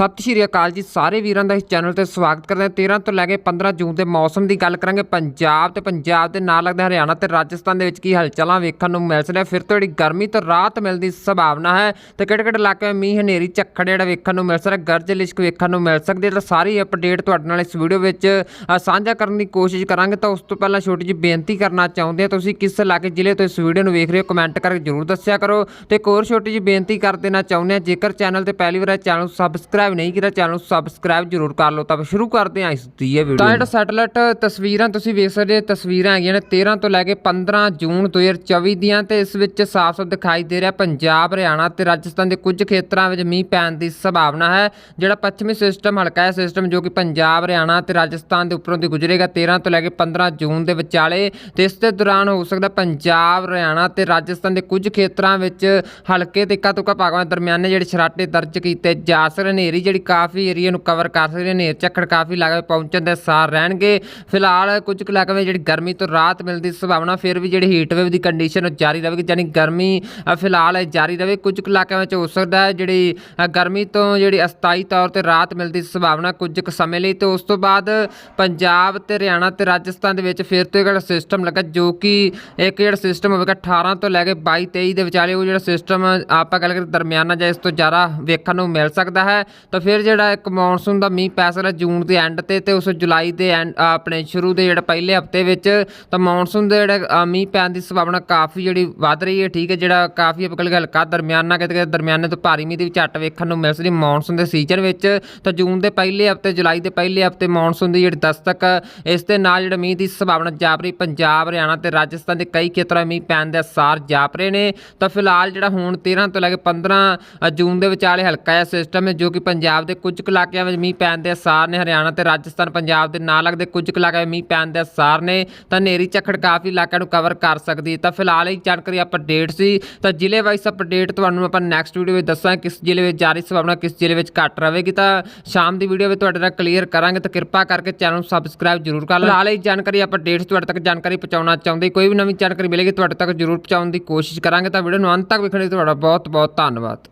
ਸਤਿ ਸ਼੍ਰੀ ਅਕਾਲ ਜੀ ਸਾਰੇ ਵੀਰਾਂ ਦਾ ਇਸ ਚੈਨਲ ਤੇ ਸਵਾਗਤ ਕਰਦੇ ਹਾਂ। 13 ਤੋਂ ਲੈ ਕੇ 15 ਜੂਨ ਦੇ ਮੌਸਮ ਦੀ ਗੱਲ ਕਰਾਂਗੇ। ਪੰਜਾਬ ਤੇ ਪੰਜਾਬ ਦੇ ਨਾਲ ਲੱਗਦੇ ਹਰਿਆਣਾ ਤੇ ਰਾਜਸਥਾਨ ਦੇ ਵਿੱਚ ਕੀ ਹਲਚਲਾਂ ਵੇਖਣ ਨੂੰ ਮਿਲ ਸਕਦਾ ਫਿਰ ਤੋਂ ਜਿਹੜੀ ਗਰਮੀ ਤੋਂ ਰਾਹਤ ਮਿਲਣ ਦੀ ਸੰਭਾਵਨਾ ਹੈ ਤੇ ਕਿਹੜੇ ਕਿਹੜੇ ਇਲਾਕੇ ਵਿੱਚ ਮੀਂਹ, ਹਨੇਰੀ, ਝੱਖੜ ਜਿਹੜਾ ਵੇਖਣ ਨੂੰ ਮਿਲ ਸਕਦਾ, ਗਰਜ ਲਿਸ਼ਕ ਵੇਖਣ ਨੂੰ ਮਿਲ ਸਕਦੀ ਹੈ। ਤਾਂ ਸਾਰੀ ਅਪਡੇਟ ਤੁਹਾਡੇ ਨਾਲ ਇਸ ਵੀਡੀਓ ਵਿੱਚ ਸਾਂਝਾ ਕਰਨ ਦੀ ਕੋਸ਼ਿਸ਼ ਕਰਾਂਗੇ। ਤਾਂ ਉਸ ਤੋਂ ਪਹਿਲਾਂ ਛੋਟੀ ਜਿਹੀ ਬੇਨਤੀ ਕਰਨਾ ਚਾਹੁੰਦੇ ਹਾਂ। ਤੁਸੀਂ ਕਿਸ ਇਲਾਕੇ, ਜ਼ਿਲ੍ਹੇ ਤੋਂ ਇਸ ਵੀਡੀਓ ਨੂੰ ਵੇਖ ਰਹੇ ਹੋ ਕਮੈਂਟ ਕਰਕੇ ਜਰੂਰ ਦੱਸਿਆ ਕਰੋ। ਤੇ ਇੱਕ ਹੋਰ ਛੋਟੀ ਜਿਹੀ ਬੇਨਤੀ ਕਰ ਦੇਣਾ ਚਾਹੁੰਦੇ ਹਾਂ। ਜੇਕਰ ਚੈਨਲ ਤੇ ਪਹਿਲੀ ਵਾਰ ਚੈਨਲ ਨੂੰ ਸਬਸਕ੍ਰਾਈਬ ਨਹੀਂ ਕੀਤਾ ਚੈਨਲ ਨੂੰ ਸਬਸਕ੍ਰਾਈਬ ਜਰੂਰ ਕਰ ਲਓ। ਤਾਂ ਸ਼ੁਰੂ ਕਰਦੇ ਹਾਂ ਇਸ ਦੀ ਇਹ ਵੀਡੀਓ ਤਾਂ ਜਿਹੜਾ ਸੈਟਲਾਈਟ ਤਸਵੀਰਾਂ ਤੁਸੀਂ ਵੇਖ ਸਕਦੇ ਹੋ ਤਸਵੀਰਾਂ ਹੈਗੀਆਂ ਨੇ 13 ਤੋਂ ਲੈ ਕੇ 15 ਜੂਨ 2024 ਦੀਆਂ ਤੇ ਇਸ ਵਿੱਚ ਸਾਫ਼-ਸਾਫ਼ ਦਿਖਾਈ ਦੇ ਰਿਹਾ ਪੰਜਾਬ ਹਰਿਆਣਾ ਤੇ ਰਾਜਸਥਾਨ ਦੇ ਕੁਝ ਖੇਤਰਾਂ ਵਿੱਚ ਮੀਂਹ ਪੈਣ ਦੀ ਸੰਭਾਵਨਾ ਹੈ। ਜਿਹੜਾ ਪੱਛਮੀ ਸਿਸਟਮ ਹਲਕਾ ਹੈ ਸਿਸਟਮ ਜੋ ਕਿ ਪੰਜਾਬ ਹਰਿਆਣਾ ਤੇ ਰਾਜਸਥਾਨ ਦੇ ਉੱਪਰੋਂ ਦੀ ਗੁਜ਼ਰੇਗਾ 13 ਤੋਂ ਲੈ ਕੇ 15 ਜੂਨ ਦੇ ਵਿਚਾਲੇ। ਤੇ ਇਸ ਦੇ ਦੌਰਾਨ ਹੋ ਸਕਦਾ ਪੰਜਾਬ ਹਰਿਆਣਾ ਤੇ ਰਾਜਸਥਾਨ ਦੇ ਕੁਝ ਖੇਤਰਾਂ ਵਿੱਚ ਹਲਕੇ ਤੇ ਇੱਕਾ ਤੁੱਕਾ ਭਾਗਾਂ ਦਰਮਿਆਨੇ ਜਿਹੜੇ ਛਰਾਟੇ ਦਰਜ ਕੀਤੇ ਜਾ ਸਕਦੇ ਹਨੇਰੀ ਜਿਹੜੀ ਕਾਫੀ ਏਰੀਆ ਨੂੰ ਕਵਰ ਕਰ ਸਕਦੀ ਹੈ ਹਨੇਰ ਝੱਖੜ ਕਾਫੀ ਲਾਗੇ ਪਹੁੰਚਣ ਦੇ ਸਾਰ ਰਹਿਣਗੇ। ਫਿਲਹਾਲ ਕੁਝ ਕੁ ਇਲਾਕਿਆਂ ਵਿੱਚ ਜਿਹੜੀ ਗਰਮੀ ਤੋਂ ਰਾਹਤ ਮਿਲਣ ਦੀ ਸੰਭਾਵਨਾ ਫਿਰ ਵੀ ਜਿਹੜੀ ਹੀਟ ਵੇਵ ਦੀ ਕੰਡੀਸ਼ਨ ਉਹ ਜਾਰੀ ਰਹੇਗੀ ਯਾਨੀ ਗਰਮੀ ਅ, ਫਿਲਹਾਲ ਜਾਰੀ ਰਹੇ। ਕੁਝ ਕੁ ਇਲਾਕਿਆਂ ਵਿੱਚ ਹੋ ਸਕਦਾ ਹੈ ਜਿਹੜੀ ਗਰਮੀ ਤੋਂ ਜਿਹੜੀ ਅਸਥਾਈ ਤੌਰ ਤੇ ਰਾਹਤ ਮਿਲਦੀ ਸੰਭਾਵਨਾ ਕੁਝ ਕੁ ਸਮੇਂ ਲਈ। ਤੇ ਉਸ ਤੋਂ ਬਾਅਦ ਪੰਜਾਬ ਤੇ ਹਰਿਆਣਾ ਤੇ ਰਾਜਸਥਾਨ ਦੇ ਵਿੱਚ ਫਿਰ ਤੋਂ ਇੱਕ ਜਿਹੜਾ ਸਿਸਟਮ ਲੱਗਾ ਜੋ ਕਿ ਇੱਕ ਜਿਹੜਾ ਸਿਸਟਮ ਹੋਵੇਗਾ 18 ਤੋਂ ਲੈ ਕੇ 22 23 ਦੇ ਵਿਚਾਲੇ ਉਹ ਜਿਹੜਾ ਸਿਸਟਮ ਆਪਾਂ ਗੱਲ ਕਰੀਏ ਦਰਮਿਆਨਾ ਜਾਂ ਇਸ ਤੋਂ ਜ਼ਿਆਦਾ ਵੇਖਣ ਨੂੰ ਮਿਲ ਸਕਦਾ ਹੈ। ਤਾਂ ਫਿਰ ਜਿਹੜਾ ਇੱਕ ਮੌਨਸੂਨ ਦਾ ਮੀਂਹ ਪੈ ਸਕਦਾ ਜੂਨ ਦੇ ਐਂਡ ਤੇ ਤੇ ਉਸ ਜੁਲਾਈ ਦੇ ਐਂਡ ਆਪਣੇ ਸ਼ੁਰੂ ਦੇ ਜਿਹੜਾ ਪਹਿਲੇ ਹਫ਼ਤੇ ਵਿੱਚ, ਤਾਂ ਮੌਨਸੂਨ ਦੇ ਜਿਹੜਾ ਮੀਂਹ ਪੈਣ ਦੀ ਸੰਭਾਵਨਾ ਕਾਫੀ ਜਿਹੜੀ ਵੱਧ ਰਹੀ ਹੈ, ਠੀਕ ਹੈ, ਜਿਹੜਾ ਕਾਫੀ ਆਪਾਂ ਹਲਕਾ ਦਰਮਿਆਨਾ, ਕਿਤੇ ਕਿਤੇ ਦਰਮਿਆਨੇ ਤੋਂ ਭਾਰੀ ਮੀਂਹ ਦੀ ਵੀ ਝੱਟ ਵੇਖਣ ਨੂੰ ਮਿਲ ਸਕਦੀ ਮੌਨਸੂਨ ਦੇ ਸੀਜ਼ਨ ਵਿੱਚ, ਤਾਂ ਜੂਨ ਦੇ ਪਹਿਲੇ ਹਫ਼ਤੇ, ਜੁਲਾਈ ਦੇ ਪਹਿਲੇ ਹਫ਼ਤੇ ਮੌਨਸੂਨ ਦੀ ਜਿਹੜੀ ਦਸਤਕ, ਇਸ ਦੇ ਨਾਲ ਜਿਹੜਾ ਮੀਂਹ ਦੀ ਸੰਭਾਵਨਾ ਜਾਪ ਰਹੀ ਪੰਜਾਬ, ਹਰਿਆਣਾ ਤੇ ਰਾਜਸਥਾਨ ਦੇ ਕਈ ਖੇਤਰਾਂ ਮੀਂਹ ਪੈਣ ਦੇ ਅਸਾਰ ਜਾਪ ਰਹੇ ਨੇ, ਤਾਂ ਫਿਲਹਾਲ ਜਿਹੜਾ ਹੁਣ 13 ਤੋਂ ਲੈ ਕੇ 15 ਜੂਨ ਦੇ ਵਿਚਾਲੇ ਹਲਕਾ ਜਿਹਾ ਸਿਸਟਮ ਹੈ, ਜੋ ਕਿ ਪੰਜਾਬ ਦੇ ਕੁਝ ਕੁ ਇਲਾਕਿਆਂ ਵਿੱਚ ਮੀਂਹ ਪੈਣ ਦੇ ਅਸਾਰ ਨੇ, ਹਰਿਆਣਾ ਤੇ ਰਾਜਸਥਾਨ ਪੰਜਾਬ ਦੇ ਨਾਲ ਲੱਗਦੇ ਕੁਝ ਕੁ ਇਲਾਕਿਆਂ ਵਿੱਚ ਮੀਂਹ ਪੈਣ ਦੇ ਅਸਾਰ ਨੇ, ਤਾਂ ਨੇਰੀ ਝੱਖੜ ਕਾਫੀ ਇਲਾਕਿਆਂ ਨੂੰ ਕਵਰ ਕਰ ਸਕਦੀ ਹੈ। ਤਾਂ ਫਿਲਹਾਲ ਇਹ ਜਾਣਕਾਰੀ ਅਪਡੇਟ ਸੀ, ਤਾਂ ਜ਼ਿਲ੍ਹੇ ਵਾਈਜ਼ ਅਪਡੇਟ ਤੁਹਾਨੂੰ ਆਪਾਂ ਨੈਕਸਟ ਵੀਡੀਓ ਵਿੱਚ ਦੱਸਾਂਗੇ ਕਿਸ ਜ਼ਿਲ੍ਹੇ ਵਿੱਚ ਜਾਰੀ ਸੰਭਾਵਨਾ ਕਿਸ ਜ਼ਿਲ੍ਹੇ ਵਿੱਚ ਘੱਟ ਰਹੇਗੀ। ਤਾਂ ਸ਼ਾਮ ਦੀ ਵੀਡੀਓ ਵਿੱਚ ਤੁਹਾਡੇ ਨਾਲ ਕਲੀਅਰ ਕਰਾਂਗੇ, ਤਾਂ ਕਿਰਪਾ ਕਰਕੇ ਚੈਨਲ ਨੂੰ ਸਬਸਕ੍ਰਾਈਬ ਜ਼ਰੂਰ ਕਰ ਲਓ। ਨਾਲ ਹੀ ਜਾਣਕਾਰੀ ਅਪਡੇਟਸ ਤੁਹਾਡੇ ਤੱਕ ਜਾਣਕਾਰੀ ਪਹੁੰਚਾਉਣਾ ਚਾਹੁੰਦੇ, ਕੋਈ ਵੀ ਨਵੀਂ ਜਾਣਕਾਰੀ ਮਿਲੇਗੀ, ਤੁਹਾਡੇ ਤੱਕ ਜ਼ਰੂਰ ਪਹੁੰਚਾਉਣ ਦੀ ਕੋਸ਼ਿਸ਼ ਕਰਾਂਗੇ। ਤਾਂ ਵੀਡੀਓ ਨੂੰ ਅੰਤ ਤੱਕ ਵੇਖਣ ਲਈ ਤੁਹਾਡਾ ਬਹੁਤ ਬਹੁਤ ਧੰਨਵਾਦ।